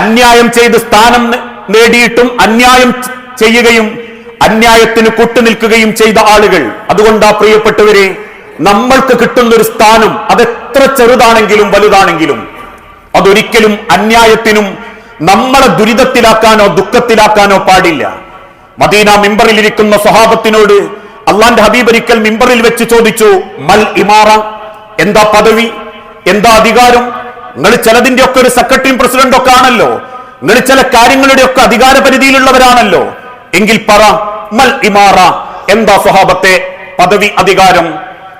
അന്യായം ചെയ്ത് സ്ഥാനം നേടിയിട്ടും അന്യായം ചെയ്യുകയും അന്യായത്തിന് കൂട്ടുനിൽക്കുകയും ചെയ്ത ആളുകൾ. അതുകൊണ്ടാ പ്രിയപ്പെട്ടവരെ നമ്മൾക്ക് കിട്ടുന്ന ഒരു സ്ഥാനം അതെത്ര ചെറുതാണെങ്കിലും വലുതാണെങ്കിലും അതൊരിക്കലും അന്യായത്തിനും നമ്മളെ ദുരിതത്തിലാക്കാനോ ദുഃഖത്തിലാക്കാനോ പാടില്ല. മദീന മിമ്പറിൽ ഇരിക്കുന്ന സ്വഹാബത്തിനോട് അള്ളാന്റെ ഹബീബ് ഒരിക്കൽ മിമ്പറിൽ വെച്ച് ചോദിച്ചു മൽ ഇമാറ? എന്താ പദവി? എന്താ അധികാരം? നിങ്ങൾ ചിലതിന്റെ ഒക്കെ ഒരു സെക്രട്ടറിയും പ്രസിഡന്റും ഒക്കെ ആണല്ലോ. നിങ്ങൾ ചില കാര്യങ്ങളുടെ ഒക്കെ അധികാര പരിധിയിലുള്ളവരാണല്ലോ. എങ്കിൽ പറ മൽ ഇമാറ. എന്താ സ്വഹാബത്തെ? പദവി അധികാരം.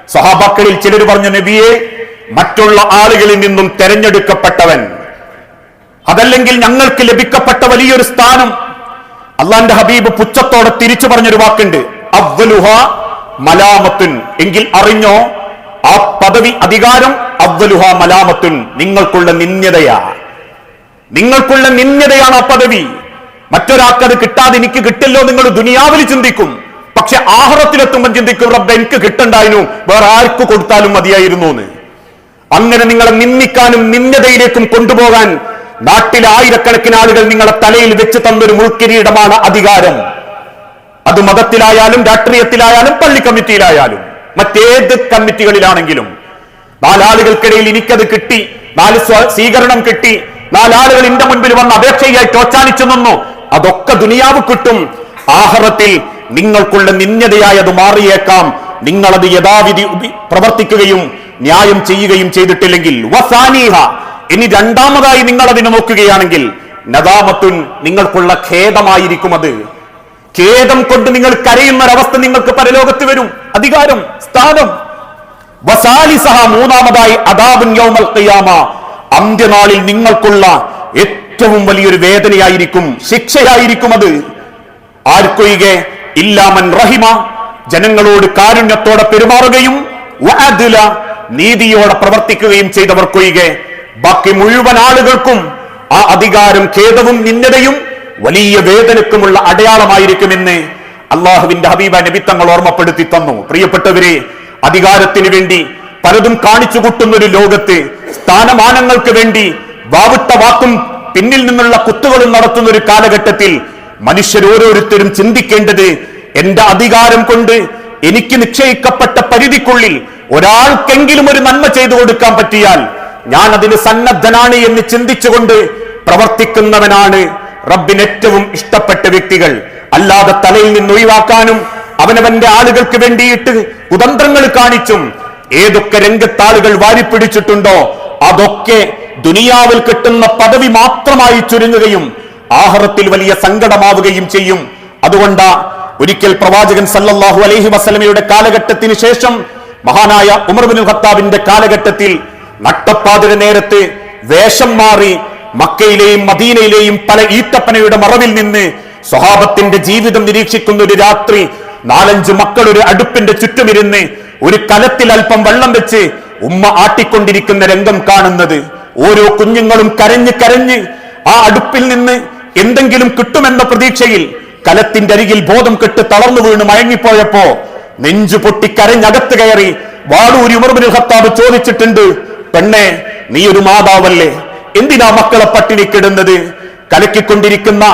സ്വഹാബാക്കളിൽ ചിലർ പറഞ്ഞ നബിയെ മറ്റുള്ള ആളുകളിൽ നിന്നും തെരഞ്ഞെടുക്കപ്പെട്ടവൻ. അതല്ലെങ്കിൽ ഞങ്ങൾക്ക് ലഭിക്കപ്പെട്ട വലിയൊരു സ്ഥാനം. അള്ളാന്റെ ഹബീബ് പുച്ഛത്തോടെ തിരിച്ചു പറഞ്ഞൊരു വാക്കുണ്ട്. അവ്വലുഹ മലാമത്തുൻ. എങ്കിൽ അറിഞ്ഞോ ആ പദവി അധികാരം അവ്വലുഹ മലാമത്തുൻ നിങ്ങൾക്കുള്ള നിന്യതയാ നിങ്ങൾക്കുള്ള നിന്യതയാണ് ആ പദവി. മറ്റൊരാൾക്കത് കിട്ടാതെ എനിക്ക് കിട്ടില്ലോ നിങ്ങൾ ദുനിയാവിൽ ചിന്തിക്കും. പക്ഷെ ആഹ്റത്തിലെത്തുമ്പോൾ ചിന്തിക്കും റബ്ബ് എനിക്ക് കിട്ടണ്ടായിരുന്നു വേറെ ആർക്ക് കൊടുത്താലും മതിയായിരുന്നു എന്ന് അങ്ങനെ നിങ്ങളെ നിന്ദിക്കാനും നിന്ദതയിലേക്കും കൊണ്ടുപോകാൻ നാട്ടിലെ ആയിരക്കണക്കിന് ആളുകൾ നിങ്ങളെ തലയിൽ വെച്ച് തന്നൊരു മുൾക്കിരീടമാണ് അധികാരം. അത് മതത്തിലായാലും രാഷ്ട്രീയത്തിലായാലും പള്ളി കമ്മിറ്റിയിലായാലും. മറ്റേത് കമ്മിറ്റികളിലാണെങ്കിലും നാലാളുകൾക്കിടയിൽ എനിക്കത് കിട്ടി നാല് സ്വീകരണം കിട്ടി നാലാളുകൾ എന്റെ മുൻപിൽ വന്ന് അപേക്ഷയായി ചോച്ചാനിച്ചു നിന്നു. അതൊക്കെ ദുനിയാവ് കിട്ടും. ആഹറത്തിൽ നിങ്ങൾക്കുള്ള നിന്യതയായത് മാറിയേക്കാം. നിങ്ങളത് യഥാവിധി പ്രവർത്തിക്കുകയും ന്യായം ചെയ്യുകയും ചെയ്തിട്ടില്ലെങ്കിൽ. വസാനീഹ. ഇനി രണ്ടാമതായി നിങ്ങൾ അതിനെ നോക്കുകയാണെങ്കിൽ നദാമത്തുൻ നിങ്ങൾക്കുള്ള ഖേദമായിരിക്കും അത്. ഖേദം കൊണ്ട് നിങ്ങൾ കരയുന്ന ഒരവസ്ഥ നിങ്ങൾക്ക് പരലോകത്ത് വരും. അധികാരം സ്ഥാനം. വസാലിസഹ മൂന്നാമതായി അദാബുൻ അന്ത്യനാളിൽ നിങ്ങൾക്കുള്ള ഏറ്റവും വലിയൊരു വേദനയായിരിക്കും ശിക്ഷയായിരിക്കും അത്. ആർക്കൊഴികെ ഇല്ലാമൻ റഹിമ ജനങ്ങളോട് കാരുണ്യത്തോടെ പെരുമാറുകയും നീതിയോടെ പ്രവർത്തിക്കുകയും ചെയ്തവർക്കൊഴികെ ബാക്കി മുഴുവൻ ആളുകൾക്കും ആ അധികാരം ഖേദവും നിന്ദതയും വലിയ വേദനക്കുമുള്ള അടയാളമായിരിക്കുമെന്ന് അള്ളാഹുവിന്റെ ഹബീബ നബിത്തങ്ങൾ ഓർമ്മപ്പെടുത്തി തന്നു. പ്രിയപ്പെട്ടവരെ അധികാരത്തിന് വേണ്ടി പലതും കാണിച്ചു കൂട്ടുന്ന ഒരു ലോകത്ത് സ്ഥാനമാനങ്ങൾക്ക് വേണ്ടി വാവിട്ട വാക്കും പിന്നിൽ നിന്നുള്ള കുത്തുകളും നടത്തുന്ന ഒരു കാലഘട്ടത്തിൽ മനുഷ്യർ ഓരോരുത്തരും ചിന്തിക്കേണ്ടത് എന്റെ അധികാരം കൊണ്ട് എനിക്ക് നിശ്ചയിക്കപ്പെട്ട പരിധിക്കുള്ളിൽ ഒരാൾക്കെങ്കിലും ഒരു നന്മ ചെയ്തു കൊടുക്കാൻ പറ്റിയാൽ ഞാൻ അതിന് സന്നദ്ധനാണ് എന്ന് ചിന്തിച്ചുകൊണ്ട് പ്രവർത്തിക്കുന്നവനാണ് റബ്ബിന് ഏറ്റവും ഇഷ്ടപ്പെട്ട വ്യക്തികൾ. അല്ലാതെ തലയിൽ നിന്ന് ഒഴിവാക്കാനും അവനവന്റെ ആളുകൾക്ക് വേണ്ടിയിട്ട് കുതന്ത്രങ്ങൾ കാണിച്ചും ഏതൊക്കെ രംഗത്താളുകൾ വാരിപ്പിടിച്ചിട്ടുണ്ടോ അതൊക്കെ ദുനിയാവിൽ കിട്ടുന്ന പദവി മാത്രമായി ചുരുങ്ങുകയും ആഹാരത്തിൽ വലിയ സങ്കടമാവുകയും ചെയ്യും. അതുകൊണ്ടാ ഒരിക്കൽ പ്രവാചകൻ സല്ലല്ലാഹു അലൈഹി വസല്ലമയുടെ കാലഘട്ടത്തിന് ശേഷം മഹാനായ ഉമർ ബിൻ ഖത്താബിന്റെ കാലഘട്ടത്തിൽ നട്ടപ്പാതിര നേരത്തെ വേഷം മാറി മക്കയിലെയും മദീനയിലെയും പല ഈത്തപ്പനയുടെ മറവിൽ നിന്ന് സ്വഹാബത്തിന്റെ ജീവിതം നിരീക്ഷിക്കുന്ന ഒരു രാത്രി നാലഞ്ച് മക്കൾ ഒരു അടുപ്പിന്റെ ചുറ്റുമിരുന്ന് ഒരു കലത്തിൽ അല്പം വെള്ളം വെച്ച് ഉമ്മ ആട്ടിക്കൊണ്ടിരിക്കുന്ന രംഗം കാണുന്നത്. ഓരോ കുഞ്ഞുങ്ങളും കരഞ്ഞ് കരഞ്ഞ് ആ അടുപ്പിൽ നിന്ന് എന്തെങ്കിലും കിട്ടുമെന്ന പ്രതീക്ഷയിൽ കലത്തിന്റെ അരികിൽ ബോധം കെട്ട് തളർന്നു വീണ് മയങ്ങിപ്പോയപ്പോ നെഞ്ചു പൊട്ടി കരഞ്ഞകത്ത് കയറി വാളൂരി ഉമർബിൻ ഖത്താബ് ചോദിച്ചിട്ടുണ്ട് പെണ്ണെ നീ ഒരു മാതാവല്ലേ? എന്തിനാ മക്കളെ പട്ടിണിക്കിടുന്നത് കലക്കിക്കൊണ്ടിരിക്കുന്ന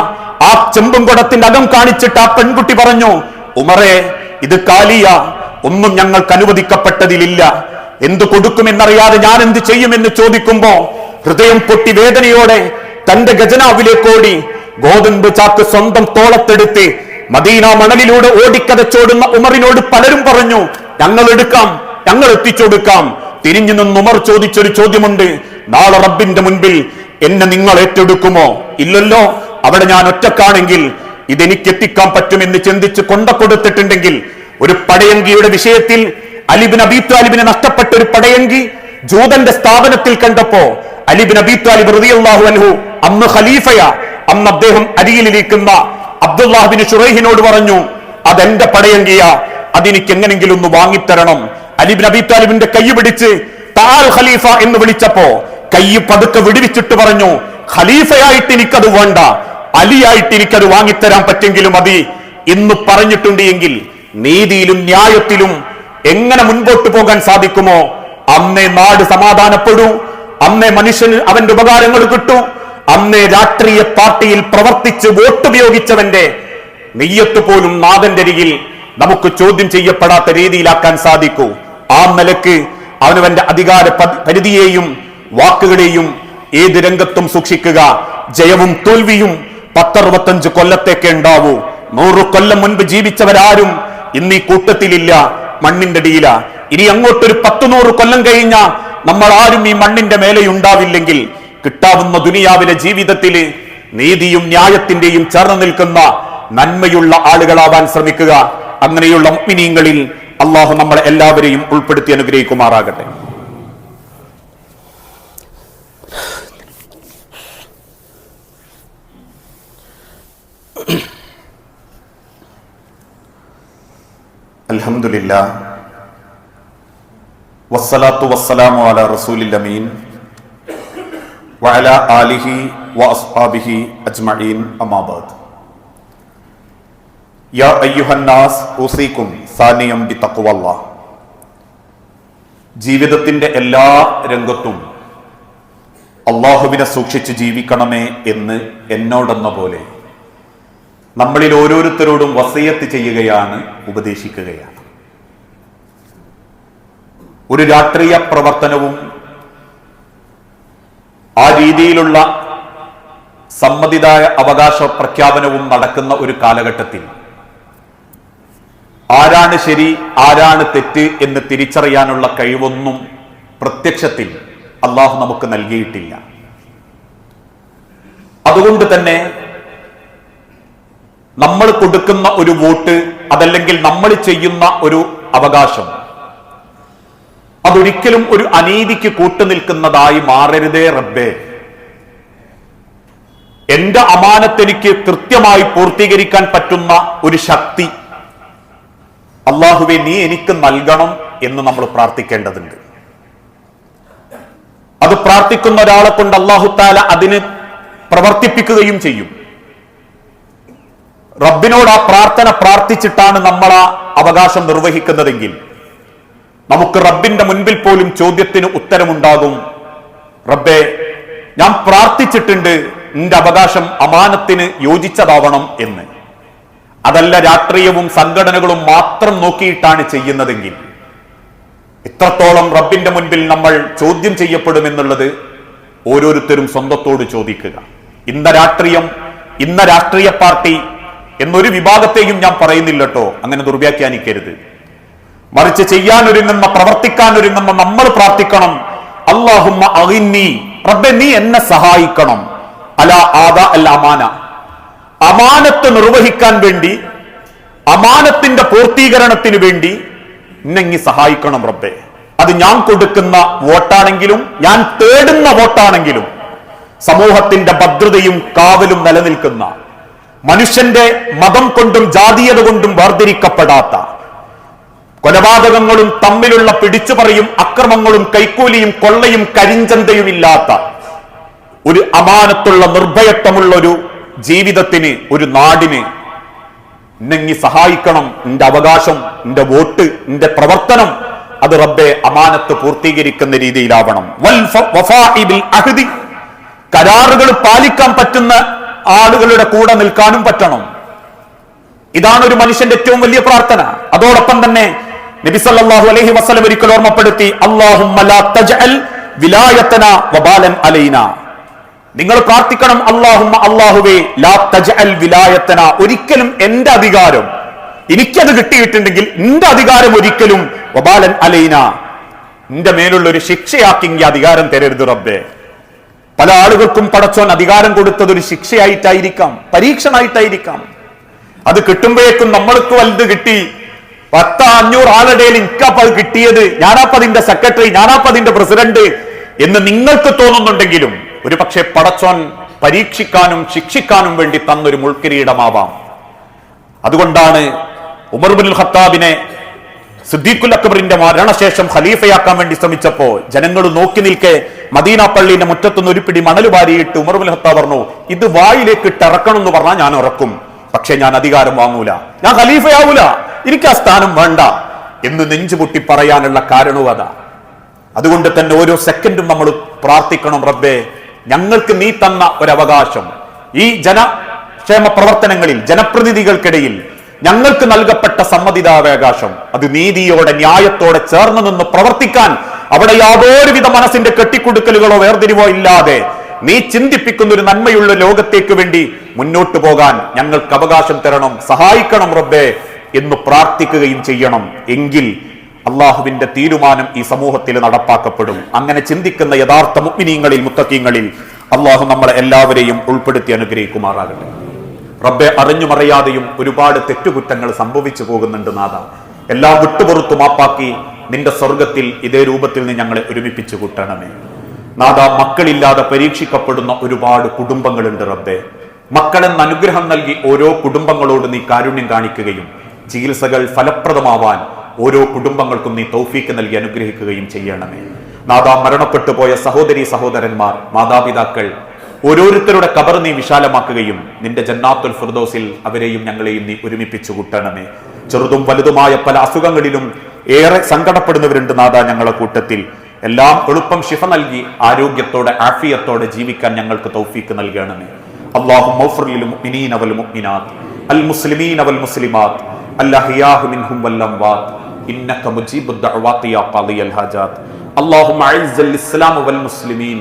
ആ ചെമ്പും കുടത്തിന്റെ അകം കാണിച്ചിട്ട് ആ പെൺകുട്ടി പറഞ്ഞു ഉമറെ ഇത് കാലിയ ഒന്നും ഞങ്ങൾക്ക് അനുവദിക്കപ്പെട്ടതിലില്ല. എന്തു കൊടുക്കുമെന്നറിയാതെ ഞാൻ എന്ത് ചെയ്യുമെന്ന് ചോദിക്കുമ്പോ ഹൃദയം പൊട്ടി വേദനയോടെ തന്റെ ഗജനാവിലേക്കോടി ഗോതമ്പ് ചാക്ക് സ്വന്തം തോളത്തെടുത്ത് മദീന മണലിലൂടെ ഓടിക്കതച്ചോടുന്ന ഉമറിനോട് പലരും പറഞ്ഞു ഞങ്ങൾ എടുക്കാം ഞങ്ങൾ എത്തിച്ചൊടുക്കാം. തിരിഞ്ഞു നിന്ന് ഉമർ ചോദിച്ചൊരു ചോദ്യമുണ്ട് നാളെ റബ്ബിന്റെ മുൻപിൽ എന്നെ നിങ്ങൾ ഏറ്റെടുക്കുമോ? ഇല്ലല്ലോ. അവിടെ ഞാൻ ഒറ്റക്കാണെങ്കിൽ ഇതെനിക്ക് എത്തിക്കാൻ പറ്റുമെന്ന് ചിന്തിച്ച് കൊണ്ട കൊടുത്തിട്ടുണ്ടെങ്കിൽ ഒരു പടയങ്കിയുടെ വിഷയത്തിൽ അലിബിൻ അബീ താലിബിന് നഷ്ടപ്പെട്ട ഒരു പടയങ്കി ജൂതന്റെ സ്ഥാപനത്തിൽ കണ്ടപ്പോ അലിബിൻ അബീ താലിബ് റളിയല്ലാഹു അൻഹു അന്ന് ഖലീഫയ അന്ന് അദ്ദേഹം അരിയിലിരിക്കുന്ന അബ്ദുല്ലാഹിബിൻ ഷുറൈഹിനോട് പറഞ്ഞു അതെന്റെ പടയങ്കിയ അതെനിക്ക് എങ്ങനെങ്കിലും ഒന്ന് വാങ്ങിത്തരണം. അലിബിൻ അബീ താലിബിന്റെ കൈ പിടിച്ച് താൽ ഖലീഫ എന്ന് വിളിച്ചപ്പോ കൈ പതുക്കെ വിടുവിച്ചിട്ട് പറഞ്ഞു ഖലീഫയായിട്ട് എനിക്കത് വേണ്ട. അലിയായിട്ട് എനിക്കത് വാങ്ങിത്തരാൻ പറ്റെങ്കിലും മതി. എന്ന് പറഞ്ഞിട്ടുണ്ട് എങ്കിൽ നീതിയിലും ന്യായത്തിലും എങ്ങനെ മുൻപോട്ട് പോകാൻ സാധിക്കുമോ? അന്നേ നാട് സമാധാനപ്പെടൂ. അന്നേ മനുഷ്യന് അവന്റെ ഉപകാരങ്ങൾ കിട്ടൂ. അന്നേ രാഷ്ട്രീയ പാർട്ടിയിൽ പ്രവർത്തിച്ച് വോട്ടുപയോഗിച്ചവന്റെ നെയ്യത്ത് പോലും നാഥന്റെ അരികിൽ നമുക്ക് ചോദ്യം ചെയ്യപ്പെടാത്ത രീതിയിലാക്കാൻ സാധിക്കൂ. ആ നിലയ്ക്ക് അവനവന്റെ അധികാര പരിധിയെയും വാക്കുകളെയും ഏത് രംഗത്തും സൂക്ഷിക്കുക. ജയവും തോൽവിയും പത്തറുപത്തഞ്ച് കൊല്ലത്തേക്ക് ഉണ്ടാവൂ. നൂറു കൊല്ലം മുൻപ് ജീവിച്ചവരാരും ഇന്ന് ഈ കൂട്ടത്തിലില്ല മണ്ണിന്റെ അടിയില. ഇനി അങ്ങോട്ടൊരു പത്ത് നൂറ് കൊല്ലം കഴിഞ്ഞ നമ്മൾ ആരും ഈ മണ്ണിന്റെ മേലെ ഉണ്ടാവില്ലെങ്കിൽ കിട്ടാവുന്ന ദുനിയാവിലെ ജീവിതത്തിൽ നീതിയും ന്യായത്തിന്റെയും ചേർന്ന് നിൽക്കുന്ന നന്മയുള്ള ആളുകളാവാൻ ശ്രമിക്കുക. അങ്ങനെയുള്ള മിനിങ്ങളിൽ അള്ളാഹു നമ്മളെ എല്ലാവരെയും ഉൾപ്പെടുത്തി അനുഗ്രഹിക്കുമാറാകട്ടെ. അൽഹംദുലില്ല. വസ്സലാത്തു വസ്സലാമു റസൂലില്ലമീൻ ആലിഹി അജ്മഈൻ അമാബാദ് യാ സാനിയം ജീവിതത്തിന്റെ എല്ലാ രംഗത്തും അള്ളാഹുവിനെ സൂക്ഷിച്ച് ജീവിക്കണമേ എന്ന് എന്നോടെന്ന പോലെ നമ്മളിൽ ഓരോരുത്തരോടും വസയത്ത് ചെയ്യുകയാണ് ഉപദേശിക്കുകയാണ്. ഒരു രാഷ്ട്രീയ പ്രവർത്തനവും ആ രീതിയിലുള്ള സമ്മതിദായ അവകാശ പ്രഖ്യാപനവും നടക്കുന്ന ഒരു കാലഘട്ടത്തിൽ ആരാണ് ശരി ആരാണ് തെറ്റ് എന്ന് തിരിച്ചറിയാനുള്ള കഴിവൊന്നും പ്രത്യക്ഷത്തിൽ അള്ളാഹു നമുക്ക് നൽകിയിട്ടില്ല. അതുകൊണ്ട് തന്നെ നമ്മൾ കൊടുക്കുന്ന ഒരു വോട്ട് അതല്ലെങ്കിൽ നമ്മൾ ചെയ്യുന്ന ഒരു അവകാശം. അതൊരിക്കലും ഒരു അനീതിക്ക് കൂട്ടുനിൽക്കുന്നതായി മാറരുതേ റബ്ബേ. എന്റെ അമാനത്തെനിക്ക് കൃത്യമായി പൂർത്തീകരിക്കാൻ പറ്റുന്ന ഒരു ശക്തി അള്ളാഹുവെ നീ എനിക്ക് നൽകണം എന്ന് നമ്മൾ പ്രാർത്ഥിക്കേണ്ടതുണ്ട്. അത് പ്രാർത്ഥിക്കുന്ന ഒരാളെ കൊണ്ട് അള്ളാഹുത്താല അതിന് പ്രവർത്തിപ്പിക്കുകയും ചെയ്യും. റബ്ബിനോട് ആ പ്രാർത്ഥന പ്രാർത്ഥിച്ചിട്ടാണ് നമ്മൾ ആ അവകാശം നിർവഹിക്കുന്നതെങ്കിൽ നമുക്ക് റബ്ബിന്റെ മുൻപിൽ പോലും ചോദ്യത്തിന് ഉത്തരമുണ്ടാകും. റബ്ബെ ഞാൻ പ്രാർത്ഥിച്ചിട്ടുണ്ട് നിന്റെ അവകാശം അമാനത്തിന് യോജിച്ചതാവണം എന്ന്. അതല്ല രാഷ്ട്രീയവും സംഘടനകളും മാത്രം നോക്കിയിട്ടാണ് ചെയ്യുന്നതെങ്കിൽ. ഇത്രത്തോളം റബ്ബിന്റെ മുൻപിൽ നമ്മൾ ചോദ്യം ചെയ്യപ്പെടുമെന്നുള്ളത് ഓരോരുത്തരും സ്വന്തത്തോട് ചോദിക്കുക. ഇന്ന രാഷ്ട്രീയം ഇന്ന രാഷ്ട്രീയ പാർട്ടി എന്നൊരു വിഭാഗത്തെയും ഞാൻ പറയുന്നില്ല കേട്ടോ അങ്ങനെ ദുർവ്യാഖ്യാനിക്കരുത്. മറിച്ച് ചെയ്യാനൊരുങ്ങുന്ന പ്രവർത്തിക്കാനൊരുങ്ങുന്ന നമ്മൾ പ്രാർത്ഥിക്കണം. അള്ളാഹുമ്മ അഹിന്നി റബ്ബെ നീ എന്നെ സഹായിക്കണം. അല ആദ അൽ അമാന. അമാനത്ത് നിർവഹിക്കാൻ വേണ്ടി അമാനത്തിന്റെ പൂർത്തീകരണത്തിന് വേണ്ടി നിന്നെങ്ങി സഹായിക്കണം റബ്ബെ. അത് ഞാൻ കൊടുക്കുന്ന വോട്ടാണെങ്കിലും ഞാൻ തേടുന്ന വോട്ടാണെങ്കിലും സമൂഹത്തിന്റെ ഭദ്രതയും കാവലും നിലനിൽക്കുന്ന മനുഷ്യന്റെ മതം കൊണ്ടും ജാതീയത കൊണ്ടും വേർതിരിക്കപ്പെടാത്ത കൊലപാതകങ്ങളും തമ്മിലുള്ള പിടിച്ചുപറിയും അക്രമങ്ങളും കൈക്കൂലിയും കൊള്ളയും കരിഞ്ചന്തയും ഇല്ലാത്ത ഒരു അമാനത്തുള്ള നിർഭയത്വമുള്ള ഒരു ജീവിതത്തിന് ഒരു നാടിന് എന്നെങ്ങി സഹായിക്കണം എന്റെ അവകാശം എന്റെ വോട്ട് എന്റെ പ്രവർത്തനം അത് റബ്ബെ അമാനത്ത് പൂർത്തീകരിക്കുന്ന രീതിയിലാവണം. കരാറുകൾ പാലിക്കാൻ പറ്റുന്ന ആളുകളുടെ കൂടെ നിൽക്കാനും പറ്റണം. ഇതാണ് ഒരു മനുഷ്യന്റെ ഏറ്റവും വലിയ പ്രാർത്ഥന. അതോടൊപ്പം തന്നെ നബി സല്ലല്ലാഹു അലൈഹി ഒരിക്കൽ ഓർമ്മപ്പെടുത്തി അല്ലാഹുമ്മ ലാ തജ്അൽ വബാലൻ അലൈന. നിങ്ങൾ പ്രാർത്ഥിക്കണം അല്ലാഹുമ്മ അല്ലാഹുവേ ലാ തജ്അൽ ഒരിക്കലും എന്റെ അധികാരം എനിക്കത് കിട്ടിയിട്ടുണ്ടെങ്കിൽ എന്റെ അധികാരം ഒരിക്കലും വബാലൻ അലൈന. എന്റെ മേലുള്ള ഒരു ശിക്ഷയാക്കി അധികാരം തരരുത് റബ്ബേ. പല ആളുകൾക്കും പടച്ചോൻ അധികാരം കൊടുത്തത് ഒരു ശിക്ഷയായിട്ടായിരിക്കാം പരീക്ഷണായിട്ടായിരിക്കാം അത് കിട്ടുമ്പോഴേക്കും നമ്മൾക്ക് വലുത് കിട്ടി. പത്ത് അഞ്ഞൂറ് ആളുടെ എനിക്കപ്പ അത് കിട്ടിയത് ഞാനാപ്പതിന്റെ സെക്രട്ടറി ഞാനാപ്പതിന്റെ പ്രസിഡന്റ് എന്ന് നിങ്ങൾക്ക് തോന്നുന്നുണ്ടെങ്കിലും ഒരു പക്ഷേ പടച്ചോൻ പരീക്ഷിക്കാനും ശിക്ഷിക്കാനും വേണ്ടി തന്നൊരു മുൾക്കിരീടമാവാം. അതുകൊണ്ടാണ് ഉമർബുൽ ഖത്താബിനെ സിദ്ദീഖുൽ അക്ബറിന്റെ മരണശേഷം ഖലീഫയാക്കാൻ വേണ്ടി ശ്രമിച്ചപ്പോ ജനങ്ങൾ നോക്കി നിൽക്കെ മദീന പള്ളിന്റെ മുറ്റത്തുനിന്ന് ഒരു പിടി മണൽ വാരിയിട്ട് ഉമർ ഹത്ത പറഞ്ഞു ഇത് വായിലേക്ക് ഇറക്കണം എന്ന് പറഞ്ഞാൽ ഞാൻ ഉറക്കും. പക്ഷെ ഞാൻ അധികാരം വാങ്ങൂല. ഞാൻ ഖലീഫയാവൂല. എനിക്ക് ആ സ്ഥാനം വേണ്ട. എന്ന് നെഞ്ചുപൊട്ടി പറയാനുള്ള കാരണവും അതാ. അതുകൊണ്ട് തന്നെ ഓരോ സെക്കൻഡും നമ്മൾ പ്രാർത്ഥിക്കണം റബ്ബേ ഞങ്ങൾക്ക് നീ തന്ന ഒരവകാശം. ഈ ജനക്ഷേമ പ്രവർത്തനങ്ങളിൽ ജനപ്രതിനിധികൾക്കിടയിൽ ഞങ്ങൾക്ക് നൽകപ്പെട്ട സമ്മതിദാവകാശം. അത് നീതിയോടെ ന്യായത്തോടെ ചേർന്ന് നിന്ന് പ്രവർത്തിക്കാൻ അവിടെ യാതൊരുവിധ മനസ്സിന്റെ കെട്ടിക്കൊടുക്കലുകളോ വേർതിരിവോ ഇല്ലാതെ നീ ചിന്തിപ്പിക്കുന്ന ഒരു നന്മയുള്ള ലോകത്തേക്ക് വേണ്ടി മുന്നോട്ടു പോകാൻ ഞങ്ങൾക്ക് അവകാശം തരണം സഹായിക്കണം റബ്ബേ എന്ന് പ്രാർത്ഥിക്കുകയും ചെയ്യണം. എങ്കിൽ അള്ളാഹുവിന്റെ തീരുമാനം ഈ സമൂഹത്തിൽ നടപ്പാക്കപ്പെടും. അങ്ങനെ ചിന്തിക്കുന്ന യഥാർത്ഥ മുക്മിനീങ്ങളിൽ മുത്തക്കീങ്ങളിൽ അള്ളാഹു നമ്മളെ എല്ലാവരെയും ഉൾപ്പെടുത്തി അനുഗ്രഹിക്കുമാറാകട്ടെ. റബ്ബെ അറിഞ്ഞുമറിയാതെയും ഒരുപാട് തെറ്റുകുറ്റങ്ങൾ സംഭവിച്ചു പോകുന്നുണ്ട് നാഥ. എല്ലാം വിട്ടുപുറത്തു മാപ്പാക്കി നിന്റെ സ്വർഗത്തിൽ ഇതേ രൂപത്തിൽ നിന്ന് ഞങ്ങളെ ഒരുമിപ്പിച്ചു കൂട്ടണമേ. നാഥ മക്കളില്ലാതെ പരീക്ഷിക്കപ്പെടുന്ന ഒരുപാട് കുടുംബങ്ങളുണ്ട് റബ്ബെ. മക്കളെന്ന് അനുഗ്രഹം നൽകി ഓരോ കുടുംബങ്ങളോട് നീ കാരുണ്യം കാണിക്കുകയും ചികിത്സകൾ ഫലപ്രദമാവാൻ ഓരോ കുടുംബങ്ങൾക്കും നീ തൗഫീക്ക് നൽകി അനുഗ്രഹിക്കുകയും ചെയ്യണമേ. നാദാ മരണപ്പെട്ടു പോയ സഹോദരി സഹോദരന്മാർ മാതാപിതാക്കൾ ഓരോരുത്തരുടെ കബർ നീ വിശാലമാക്കുകയും നിന്റെ ജന്നാത്തുൽ ഫിർദോസിൽ അവരെയും ഞങ്ങളെയും നീ ഒരുമിപ്പിച്ചു കൂട്ടണമേ ചെറുതും വലുതുമായ പല അസുഖങ്ങളിലും ഏറെ സങ്കടപ്പെടുന്നവരുണ്ട് നാഥ ഞങ്ങളെ കൂട്ടത്തിൽ എല്ലാം എളുപ്പം ശിഫ നൽകി ആരോഗ്യത്തോടെ ആഫിയത്തോടെ ജീവിക്കാൻ ഞങ്ങൾക്ക് തൗഫീക്ക് നൽകണമേ اللهم اغفر للمؤمنين والمؤمنات المسلمين والمسلمات الأحياء منهم والأموات إنك مجيب الدعوات يا قاضي الحاجات اللهم أعز الإسلام والمسلمين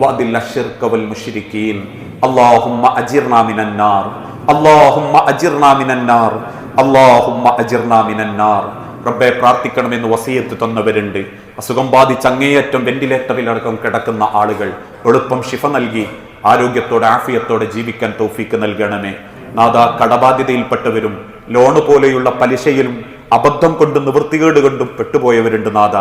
وأذل الشرك والمشركين اللهم أجرنا من النار اللهم أجرنا من النار اللهم أجرنا من النار റബ്ബെ പ്രാർത്ഥിക്കണമെന്ന് വസീയത്ത് തന്നവരുണ്ട് അസുഖം ബാധിച്ച് അങ്ങേയറ്റം വെന്റിലേറ്ററിലടക്കം കിടക്കുന്ന ആളുകൾ എളുപ്പം ശിഫ നൽകി ആരോഗ്യത്തോടെ ആഫിയത്തോടെ ജീവിക്കാൻ തൗഫീക്ക് നൽകണമേ നാഥ കടബാധ്യതയിൽപ്പെട്ടവരും ലോണ് പോലെയുള്ള പലിശയിലും അബദ്ധം കൊണ്ടും നിവൃത്തികേട് കൊണ്ടും പെട്ടുപോയവരുണ്ട് നാഥ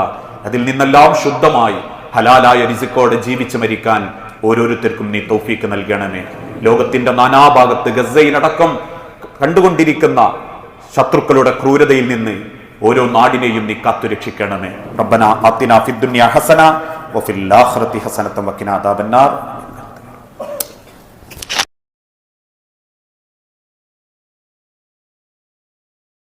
അതിൽ നിന്നെല്ലാം ശുദ്ധമായി ഹലാലായ രിസിക്കോടെ ജീവിച്ചു മരിക്കാൻ ഓരോരുത്തർക്കും നീ തൗഫീക്ക് നൽകണമേ. ലോകത്തിന്റെ നാനാഭാഗത്ത് ഗസയിലടക്കം കണ്ടുകൊണ്ടിരിക്കുന്ന ശത്രുക്കളുടെ ക്രൂരതയിൽ നിന്ന് ഓരോ നാടിനെയും നീ കാത്തുരക്ഷിക്കണമേ റബ്ബന ആത്തിന ഫിദ്ദുനിയ ഹസന വഫിൽ ആഖിറതി ഹസനത വഖിന അദാബന്നാർ.